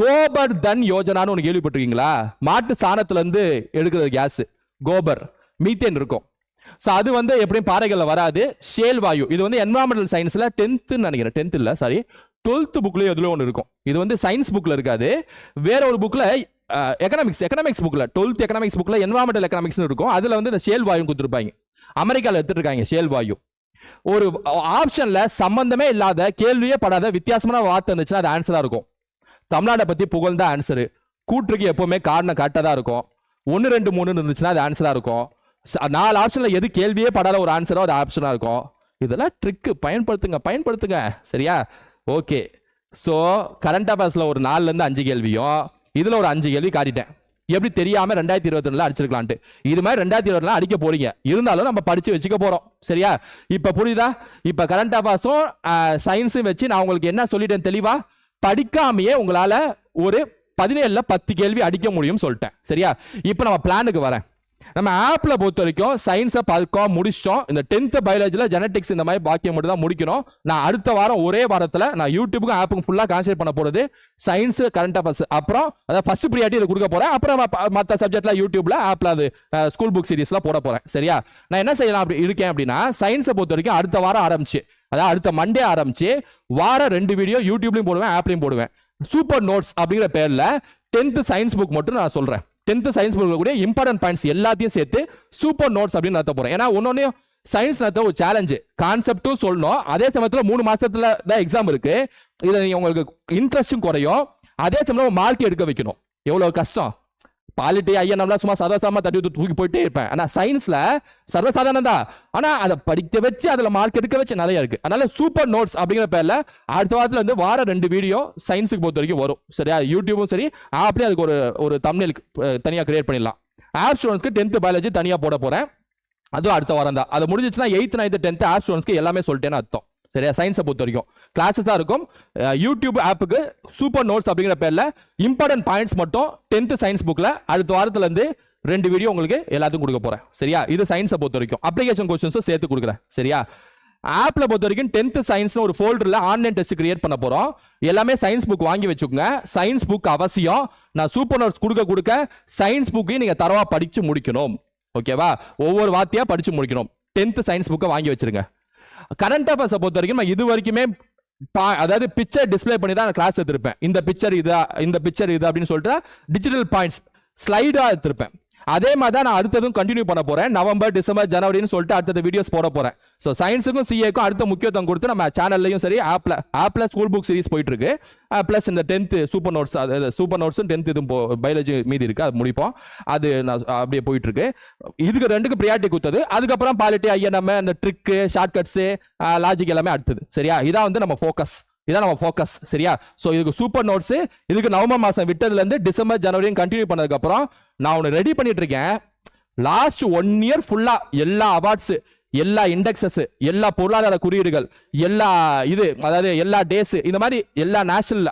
கோபர் தன் யோஜனான்னு ஒன்று கேள்விப்பட்டிருக்கீங்களா? மாட்டு சாணத்துல இருந்து எடுக்கிறது கேஸ் கோபர் மீத்தேன் இருக்கும். ஸோ அது வந்து எப்படியும் பாறைகளில் வராது. ஷேல் வாயு இது வந்து என்வரான்மெண்டல் சயின்ஸில் டென்த்துன்னு நினைக்கிறேன். டென்த் இல்லை சாரி டுவெல்த் புக்லேயே எதுல ஒன்று இருக்கும். இது வந்து சயின்ஸ் புக்கில் இருக்காது. வேற ஒரு புக்கில் எக்கனாமிக்ஸ் எக்கனாமிக்ஸ் புக்கில் டுவெல்த் எக்கனாமிக்ஸ் புக்கில் என்வரான்மெண்டல் எக்கனாமிக்ஸ்னு இருக்கும். அதில் வந்து இந்த ஷேல் வாயு கொடுத்துருப்பாங்க. அமெரிக்காவில் எடுத்துருக்காங்க இருக்காங்க ஷேல் வாயு ஒரு ஆப்ஷனில் சம்பந்தமே இல்லாத கேள்வியே படாத வித்தியாசமான வார்த்தை இருந்துச்சுன்னா அது ஆன்சராக இருக்கும். தமிழ்நாட்டை பற்றி புகழ்ந்த ஆன்சரு கூற்றுக்கு எப்போவுமே காரணம் கரெக்டாக தான் இருக்கும். ஒன்று ரெண்டு மூணுன்னு இருந்துச்சுன்னா அது ஆன்சராக இருக்கும். நாலு ஆப்ஷனில் எது கேள்வியே படாத ஒரு ஆன்சரோ அது ஆப்ஷனாக இருக்கும். இதெல்லாம் ட்ரிக்கு பயன்படுத்துங்க பயன்படுத்துங்க. சரியா? ஓகே ஸோ கரண்ட் அஃபேர்ஸில் ஒரு நாலுலேருந்து அஞ்சு கேள்வியும் இதுல ஒரு அஞ்சு கேள்வி காட்டிட்டேன். எப்படி தெரியாம ரெண்டாயிரத்தி இருபத்தி ரெண்டுல அடிச்சிருக்கலான்ட்டு. இது மாதிரி ரெண்டாயிரத்தி இருபத்தி அடிக்க போறீங்க. இருந்தாலும் நம்ம படிச்சு வச்சுக்க போறோம். சரியா? இப்ப புரியுதா? இப்ப கரண்ட் அஃபேர்ஸும் சயின்ஸும் வச்சு நான் உங்களுக்கு என்ன சொல்லிட்டேன் தெளிவா? படிக்காமையே உங்களால ஒரு பதினேழுல பத்து கேள்வி அடிக்க முடியும்னு சொல்லிட்டேன். சரியா? இப்போ நம்ம பிளானுக்கு வரேன். நம்ம ஆப்பில் பொறுத்த வரைக்கும் சயின்ஸை பல்கம் முடிச்சிட்டோம். இந்த டென்த்து பயாலஜியில் ஜெனட்டிக்ஸ் இந்த மாதிரி பாக்கியம் மட்டும் தான் முடிக்கணும். நான் அடுத்த வாரம் ஒரே வாரத்தில் நான் யூடியூபுக்கும் ஆப்புக்கும் ஃபுல்லாக கான்சென்ட்ரேட் பண்ண போகிறது சயின்ஸ் கரண்ட் அஃபேர்ஸ் அப்புறம் அதாவது ஃபர்ஸ்ட் ப்ரியாரிட்டி இதை கொடுக்க போகிறேன் அப்புறம் ம- மத்த யூடியூப்பில் ஆப்பில் அது ஸ்கூல் புக் சீரிஸ்ல போட போகிறேன் சரியா? நான் என்ன செய்யலாம் அப்படி இருக்கேன் அப்படின்னா சயின்ஸை பொறுத்த வரைக்கும் அடுத்த வாரம் ஆரம்பிச்சு அதாவது அடுத்த மண்டே ஆரம்பிச்சு வாரம் ரெண்டு வீடியோ யூடியூப்லையும் போடுவேன் ஆப்லையும் போடுவேன். சூப்பர் நோட்ஸ் அப்படிங்கிற பேரில் டென்த்து சயின்ஸ் புக் மட்டும் நான் சொல்கிறேன் டென்த்து சயின்ஸ் புக்ல கூட இம்பார்ட்டன்ட் பாயிண்ட்ஸ் எல்லாத்தையும் சேர்த்து சூப்பர் நோட்ஸ் அப்படின்னு நடத்த போகிறேன் ஏன்னா ஒன்னொன்னையும் சயின்ஸ் நடத்த ஒரு சேலஞ்சு கான்செப்டும் சொல்லணும். அதே சமயத்தில் மூணு மாசத்துல தான் எக்ஸாம் இருக்கு. இதை நீங்கள் உங்களுக்கு இன்ட்ரெஸ்ட்டும் குறையும். அதே சமயம் மார்க் எடுக்க வைக்கணும். எவ்வளோ கஷ்டம்? பாலிட்டி ஐயா நம்மளா சும்மா சர்வசாதாரணமா தட்டி விட்டு தூக்கி போயிட்டே இருப்பேன். ஆனா சயின்ஸ்ல சர்வசாதாரணம் தான் ஆனா அதை படிக்க வச்சு அதுல மார்க் எடுக்க வச்சு நிறைய இருக்கு. அதனால சூப்பர் நோட்ஸ் அப்படிங்கிற பேர்ல அடுத்த வாரத்துல வந்து வார ரெண்டு வீடியோ சயின்ஸுக்கு பொறுத்த வரைக்கும் வரும். சரியா? யூடியூபும் சரி. அப்படியே அதுக்கு ஒரு ஒரு தமிழ் தனியா கிரியேட் பண்ணிடலாம். ஆப் ஸ்டூடெண்ட்ஸ்க்கு டென்த் பயாலஜி தனியா போட போறேன். அதுவும் அடுத்த வாரம் தான். அது முடிஞ்சிச்சுன்னா எயித் நைன்த் டென்த் ஆப் ஸ்டூடெண்ட்ஸ்க்கு எல்லாமே சொல்லிட்டேன்னு அர்த்தம். சரியா? சயின்ஸை பொறுத்த வரைக்கும். கிளாஸஸ் தான் இருக்கும் யூடியூப் ஆப்புக்கு சூப்பர் நோட்ஸ் அப்படிங்கிற பேரில் இம்பார்ட்டன்ட் பாயிண்ட்ஸ் மட்டும் டென்த்து சயின்ஸ் புக்கில் அடுத்த வாரத்துலேருந்து ரெண்டு வீடியோ உங்களுக்கு எல்லாத்துக்கும் கொடுக்க போகிறேன் சரியா? இது சயின்ஸை பொறுத்த வரைக்கும். அப்ளிகேஷன் கொஸ்டின்ஸும் சேர்த்து கொடுக்குறேன். சரியா? ஆப்பில் பொறுத்த வரைக்கும் டென்த்து சயின்ஸ்னு ஒரு ஃபோல்டரில் ஆன்லைன் டெஸ்ட் கிரியேட் பண்ண போகிறோம் எல்லாமே சயின்ஸ் புக் வாங்கி வச்சுக்கோங்க. சயின்ஸ் புக் அவசியம். நான் சூப்பர் நோட்ஸ் கொடுக்க கொடுக்க சயின்ஸ் புக்கையும் நீங்கள் தரவாக படித்து முடிக்கணும். ஓகேவா ஒவ்வொரு வார்த்தையாக படித்து முடிக்கணும். டென்த்து சயின்ஸ் புக்கை வாங்கி வச்சிருங்க. கரண்ட் அஃபேர்ஸை பொறுத்த வரைக்கும் நான் இது வரைக்குமே பா- அதாவது பிக்சர் டிஸ்ப்ளே பண்ணி தான் கிளாஸ் எடுத்திருப்பேன். இந்த பிக்சர் இதா இந்த பிக்சர் இது அப்படின்னு சொல்லிட்டு டிஜிட்டல் பாயிண்ட்ஸ் ஸ்லைடா எடுத்திருப்பேன். அதே மாதிரி தான் நான் அடுத்ததும் கண்டினியூ பண்ண போறேன். நவம்பர் டிசம்பர் ஜனவரின்னு சொல்லிட்டு அடுத்தது வீடியோஸ் போட போறேன். ஸோ சயின்ஸுக்கும் சிஏக்கும் அடுத்த முக்கியத்துவம் கொடுத்து நம்ம சேனல்லையும் சரி ஆப்ல ஆப்ல ஸ்கூல் புக் சீரிஸ் போயிட்டு இருக்கு. ப்ளஸ் இந்த டென்த் சூப்பர் நோட்ஸ் சூப்பர் நோட்ஸும் டென்த் இதுவும் பயாலஜி மீதி இருக்கு. அது முடிப்போம். அது நான் அப்படியே போயிட்டு இருக்கு. இதுக்கு ரெண்டுக்கு ப்ரியாரிட்டி கொடுத்தது. அதுக்கப்புறம் பாலிட்டி ஐஎன்எம் இந்த ட்ரிக்கு ஷார்ட்கட்ஸு லாஜிக் எல்லாமே அடுத்தது. சரியா? இதான் வந்து நம்ம ஃபோக்கஸ் இதான் நம்ம ஃபோக்கஸ் சரியா? ஸோ இதுக்கு சூப்பர் நோட்ஸ் இதுக்கு நவம்பர் மாதம் விட்டதுலேருந்து டிசம்பர் ஜனவரியும் கண்டினியூ பண்ணதுக்கப்புறம் நான் ஒன்று ரெடி பண்ணிட்டு இருக்கேன். லாஸ்ட் ஒன் இயர் ஃபுல்லாக எல்லா அவார்ட்ஸு எல்லா இண்டெக்ஸஸ் எல்லா பொருளாதார குறியீடுகள் எல்லா இது அதாவது எல்லா டேஸ் இந்த மாதிரி எல்லா national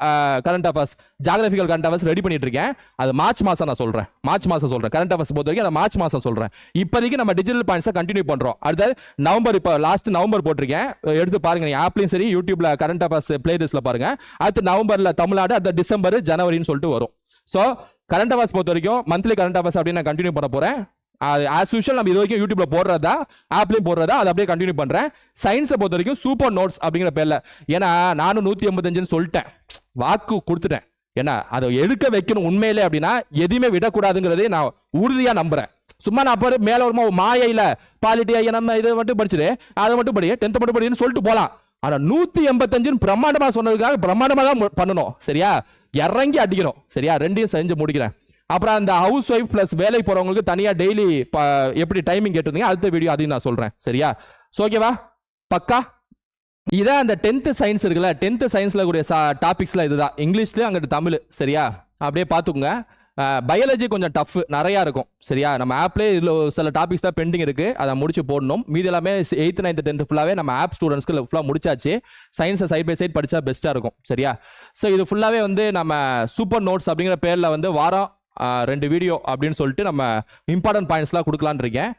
current affairs geographical current affairs ready பண்ணிட்டு இருக்கேன் அது மார்ச் மாசம் நான் சொல்றேன். மார்ச் மாசம் சொல்றேன். கரண்ட் அஃபேர்ஸ் பொறுத்த வரைக்கும் அதை மார்ச் மாசம் சொல்றேன். இப்போதைக்கு நம்ம டிஜிட்டல் பாயிண்ட்ஸை கண்டினியூ பண்றோம். அடுத்தது நவம்பர் இப்போ லாஸ்ட் நவம்பர் போட்டிருக்கேன். எடுத்து பாருங்க ஆப்லையும் சரி யூடியூப்ல கரண்ட் அஃபேர்ஸ் பிளேலிஸ்ட்ல பாருங்க. அடுத்து நவம்பர்ல தமிழ்நாடு அடுத்த டிசம்பர் ஜனவரின்னு சொல்லிட்டு வரும். ஸோ கரண்ட் அஃபேர்ஸ் பொறுத்த வரைக்கும் மந்த்லி கரண்ட் அஃபேர்ஸ் அப்படின்னு நான் கண்டினியூ பண்ண போறேன். அது ஆஸ் யூஷுவல் நம்ம இது வரைக்கும் யூடியூப்ல போடுறதா ஆப்லையும் போடுறதா அதை அப்படியே கண்டினியூ பண்ணுறேன் சயின்ஸை பொறுத்த வரைக்கும் சூப்பர் நோட்ஸ் அப்படிங்கிற பேர்ல. ஏன்னா நானும் நூற்றி எண்பத்தஞ்சுன்னு சொல்லிட்டேன். வாக்கு கொடுத்துட்டேன். ஏன்னா அதை எடுக்க வைக்கணும் உண்மையிலே அப்படின்னா எதையுமே விடக்கூடாதுங்கிறதே நான் உறுதியாக நம்புறேன். சும்மா நான் பாரு மேலே ஒரு மாயையில் பாலிட்டி ஐயா நம்ம இதை மட்டும் படிச்சுட்டு அதை மட்டும் படி டென்த் மட்டும் படின்னு சொல்லிட்டு போகலாம் ஆனால் நூற்றி எண்பத்தஞ்சுன்னு பிரம்மாண்டமாக சொன்னதுக்காக பிரம்மாண்டமாக தான் பண்ணணும். சரியா? இறங்கி அடிக்கணும். சரியா? ரெண்டையும் செஞ்சு முடிக்கிறேன். அப்புறம் அந்த ஹவுஸ் ஒய்ஃப் ப்ளஸ் வேலைக்கு போகிறவங்களுக்கு தனியாக டெய்லி எப்படி டைமிங் கேட்டிருந்தீங்க? அடுத்த வீடியோ அதையும் நான் சொல்கிறேன் சரியா? ஸோ ஓகேவா பக்கா? இதான் அந்த டென்த்து சயின்ஸ் இருக்குல்ல டென்த்து சயின்ஸில் கூடிய டாபிக்ஸ்லாம் இதுதான். இங்கிலீஷ்லேயும் அங்கிட்டு தமிழ் சரியா? அப்படியே பார்த்துக்குங்க. பயாலஜி கொஞ்சம் டஃப் நிறையா இருக்கும் சரியா? நம்ம ஆப்லேயே இதில் சில டாபிக்ஸ் தான் பெண்டிங் இருக்குது அதை முடிச்சு போடணும். மீதி எல்லாமே எயித்து நைன்த் டென்த் ஃபுல்லாகவே நம்ம ஆப் ஸ்டூடெண்ட்ஸ்க்கு ஃபுல்லாக முடிச்சாச்சு. சயின்ஸை சைட் பை சைட் படித்தா பெஸ்ட்டாக இருக்கும் சரியா? ஸோ இது ஃபுல்லாகவே வந்து நம்ம சூப்பர் நோட்ஸ் அப்படிங்கிற பேரில் வந்து வாரம் ரெண்டு வீடியோ அப்படின்னு சொல்லிட்டு நம்ம இம்பார்ட்டன்ட் பாயிண்ட்ஸ்லாம் கொடுக்கலான்னு இருக்கேன்.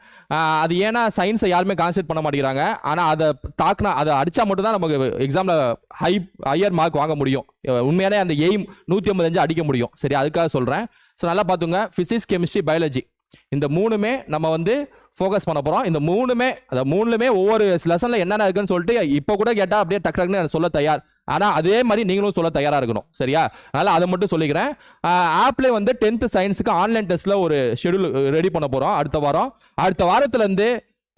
அது ஏன்னா சயின்ஸை யாருமே கான்சென்ட் பண்ண மாட்டேங்கிறாங்க. ஆனால் அதை தாக்குனா அதை அடித்தா மட்டும்தான் நமக்கு எக்ஸாமில் ஹை ஹையர் மார்க் வாங்க முடியும். உண்மையான அந்த எய்ம் நூற்றி ஐம்பத்தஞ்சு அடிக்க முடியும். சரி அதுக்காக சொல்கிறேன் ஸோ நல்லா பார்த்துங்க ஃபிசிக்ஸ் கெமிஸ்ட்ரி பயாலஜி இந்த மூணுமே நம்ம வந்து ஃபோக்கஸ் பண்ண போகிறோம் இந்த மூணுமே அந்த மூணுலுமே ஒவ்வொரு லெசனில் என்னென்ன இருக்குன்னு சொல்லிட்டு இப்போ கூட கேட்டால் அப்படியே டக்கு டக்குன்னு நான் சொல்ல தயார். ஆனால் அதே மாதிரி நீங்களும் சொல்ல தயாராக இருக்கணும். சரியா? அதனால் அதை மட்டும் சொல்லிக்கிறேன். ஆப்லே வந்து டென்த்து சயின்ஸுக்கு ஆன்லைன் டெஸ்ட்டில் ஒரு ஷெடியூல் ரெடி பண்ண போகிறோம் அடுத்த வாரம். அடுத்த வாரத்துலேருந்து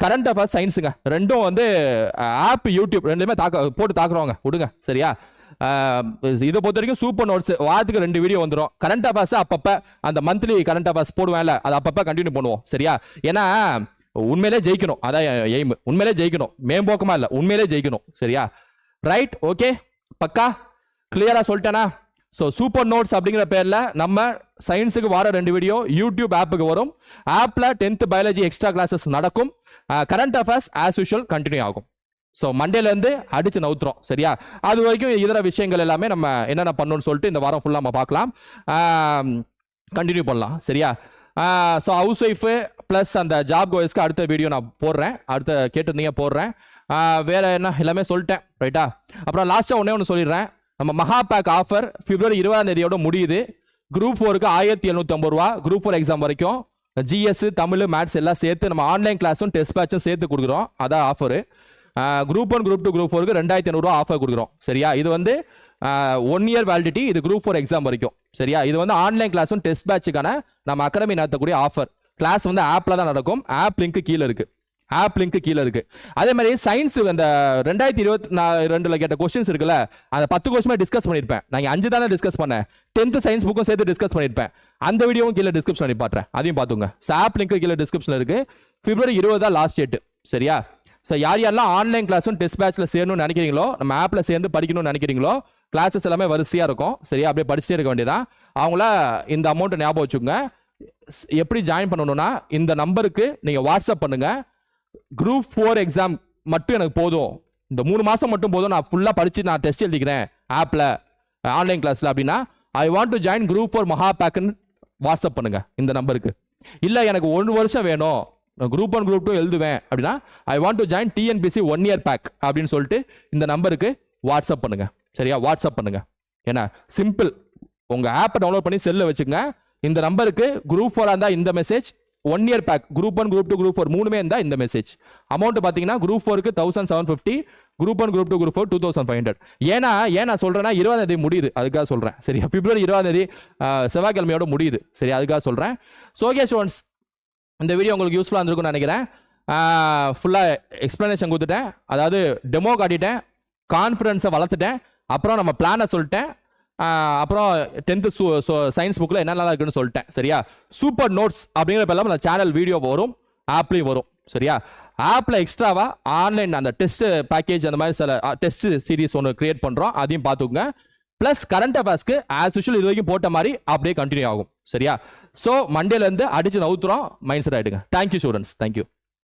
கரண்ட் அஃபேர்ஸ் சயின்ஸுங்க ரெண்டும் வந்து ஆப் யூடியூப் ரெண்டுமே தாக்க போட்டு தாக்குறவங்க. விடுங்க. சரியா? இதை பொறுத்த வரைக்கும் சூப்பர் நோட்ஸ் வாரத்துக்கு ரெண்டு வீடியோ வந்துடும் கரண்ட் அஃபேர்ஸ் அப்பப்போ அந்த மந்த்லி கரண்ட் அஃபேர்ஸ் போடுவேன்ல அது அப்பப்போ கண்டினியூ பண்ணுவோம். சரியா? ஏன்னா உண்மையிலே ஜெயிக்கணும். அதான் எய்ம் உண்மையிலே ஜெயிக்கணும். மேம்போக்கமா இல்லை உண்மையிலே ஜெயிக்கணும். சரியா? ரைட் ஓகே பக்கா? கிளியரா சொல்லிட்டேனா? ஸோ சூப்பர் நோட்ஸ் அப்படிங்கிற பேரில் நம்ம சயின்ஸுக்கு வார ரெண்டு வீடியோ யூடியூப் ஆப்புக்கு வரும். ஆப்பில் டென்த் பயாலஜி எக்ஸ்ட்ரா கிளாஸஸ் நடக்கும். Current affairs as usual continue ஆகும். ஸோ மண்டேலேருந்து அடிச்சு நவுத்துறோம் சரியா? அது வரைக்கும் இதர விஷயங்கள் எல்லாமே நம்ம என்னென்ன பண்ணணும்னு சொல்லிட்டு இந்த வாரம் ஃபுல்லாக நம்ம பார்க்கலாம். கண்டினியூ பண்ணலாம் சரியா? ஸோ ஹவுஸ் ஒய்ஃபு ப்ளஸ் அந்த ஜாப் கோயஸ்க்கு அடுத்த வீடியோ நான் போடுறேன். அடுத்த கேட்டிருந்தீங்க போடுறேன். வேறு வேற என்ன? எல்லாமே சொல்லிட்டேன் ரைட்டா அப்புறம் லாஸ்ட்டாக ஒன்றே ஒன்று சொல்லிடுறேன். நம்ம மகா பேக் ஆஃபர் பிப்ரவரி இருபதாம் தேதியோட முடியுது. குரூப் ஃபோருக்கு ஆயிரத்தி எழுநூற்றம்பது ரூபா. குரூப் ஃபோர் எக்ஸாம் வரைக்கும் ஜிஎஸ் தமிழ் மேத்ஸ் எல்லாம் சேர்த்து நம்ம ஆன்லைன் கிளாஸும் டெஸ்ட் பேட்சும் சேர்த்து கொடுக்குறோம். அதான் offer group one group two group ஃபோருக்கு ரெண்டாயிரத்தி ஐநூறுரூவா ஆஃபர் கொடுக்குறோம். சரியா? இது வந்து ஒன் இயர் வேலிடிட்டி இது குரூப் ஃபோர் எக்ஸாம் வரைக்கும். சரியா? இது வந்து ஆன்லைன் கிளாஸும் டெஸ்ட் பேட்சுக்கான நம்ம அகாடமி நடத்தக்கூடிய ஆஃபர் கிளாஸ் வந்து ஆப்பில் தான் நடக்கும். ஆப் லிங்க் கீழே இருக்குது ஆப் லிங்க் கீழே இருக்கு. அதே மாதிரி சயின்ஸ் அந்த ரெண்டாயிரத்தி இருபத்தி நான் ரெண்டுல கேட்ட கொஸ்டின்ஸ் இருக்குல்ல அந்த பத்து கொஸ்டின் டிஸ்கஸ் பண்ணியிருப்பேன் நான் அஞ்சு தானே டிஸ்கஸ் பண்ணேன். டென்த் சயின்ஸ் புக்கும் சேர்த்து டிஸ்கஸ் பண்ணியிருப்பேன் அந்த வீடியோவும் கீழே டிஸ்கிரிப்ஷன் பண்ணி பாட்டுறேன் அதையும் பார்த்துங்க ஆப் லிங்க் கீழே டிஸ்கிரிப்ஷன் இருக்கு. பிப்ரவரி இருபது தான் லாஸ்ட் டேட்டு சரியா? ஸோ யார் யாரெல்லாம் ஆன்லைன் கிளாஸும் டெஸ்ட் பேட்ச்ல சேரணும்னு நினைக்கிறீங்களோ நம்ம ஆப்பில் சேர்ந்து படிக்கணும்னு நினைக்கிறீங்களோ கிளாஸஸ் எல்லாமே வரிசையாக இருக்கும். சரியா? அப்படியே படிச்சுட்டே இருக்க வேண்டியதான் அவங்கள இந்த அமௌண்ட்டை ஞாபகம் வச்சுக்கோங்க. எப்படி ஜாயின் பண்ணணும்னா இந்த நம்பருக்கு நீங்கள் வாட்ஸ்அப் பண்ணுங்கள் குரூப் ஃபோர் எக்ஸாம் மட்டும் எனக்கு போதும். இந்த மூணு மாதம் மட்டும் போதும். நான் ஃபுல்லாக படித்து நான் டெஸ்ட் எழுதிக்கிறேன் ஆப்பில் ஆன்லைன் கிளாஸில் அப்படின்னா I want to join group four Maha பேக்குன்னு WhatsApp பண்ணுங்கள் இந்த நம்பருக்கு இல்லை எனக்கு ஒன்று வருஷம் வேணும். குரூப் ஒன் குரூப் டூ எழுதுவேன். அப்படின்னா I want to join TNPSC one year pack அப்படின்னு சொல்லிட்டு இந்த நம்பருக்கு வாட்ஸ்அப் பண்ணுங்க. சரியா? வாட்ஸ்அப் பண்ணுங்க. ஏன்னா சிம்பிள் உங்கள் ஆப்பை டவுன்லோட் பண்ணி செல்ல வச்சுங்க இந்த நம்பருக்கு குரூப் ஃபோராக இருந்தால் இந்த message one year pack group one group two group four மூணுமே இருந்தால் இந்த மெசேஜ் அமௌண்ட் பார்த்தீங்கன்னா குரூப் ஃபோருக்கு thousand seven fifty group one group two group four two thousand five hundred ஏன்னா ஏன் நான் சொல்கிறேன்னா இருபதாம் தேதி முடியுது. அதுக்காக சொல்கிறேன் சரியா? பிப்ரவரி இருபதாம் தேதி செவ்வாய்க்கிழமையோட முடியுது. சரி அதுக்காக சொல்கிறேன் சோகேஷ் ஒன்ஸ் இந்த வீடியோ உங்களுக்கு யூஸ்ஃபுல்லாக இருந்திருக்கும்னு நினைக்கிறேன். ஃபுல்லாக எக்ஸ்ப்ளனேஷன் கொடுத்துட்டேன். அதாவது டெமோ காட்டிட்டேன். கான்ஃபிடன்ஸை வளர்த்துட்டேன். அப்புறம் நம்ம பிளானை சொல்லிட்டேன். அப்புறம் டென்த்து சூ சயின்ஸ் புக்கில் என்னென்னலாம் இருக்குன்னு சொல்லிட்டேன். சரியா? சூப்பர் நோட்ஸ் அப்படிங்கிற பேரில் நம்ம சேனல் வீடியோ வரும் ஆப்லேயும் வரும். சரியா? ஆப்பில் எக்ஸ்ட்ராவாக ஆன்லைன் அந்த டெஸ்ட் பேக்கேஜ் அந்த மாதிரி சில டெஸ்ட் சீரீஸ் ஒன்று க்ரியேட் பண்ணுறோம் அதையும் பார்த்துக்குங்க. ப்ளஸ் கரண்ட் அஃபேர்ஸ்க்கு ஆஸ் யூஷுவல் இது வரைக்கும் போட்ட மாதிரி அப்படியே கண்டினியூ ஆகும். சரியா? ஸோ மண்டேலேருந்து அடிச்சு நவுத்துறோம் மைண்ட் செட் ஆகிடுங்க thank you students thank you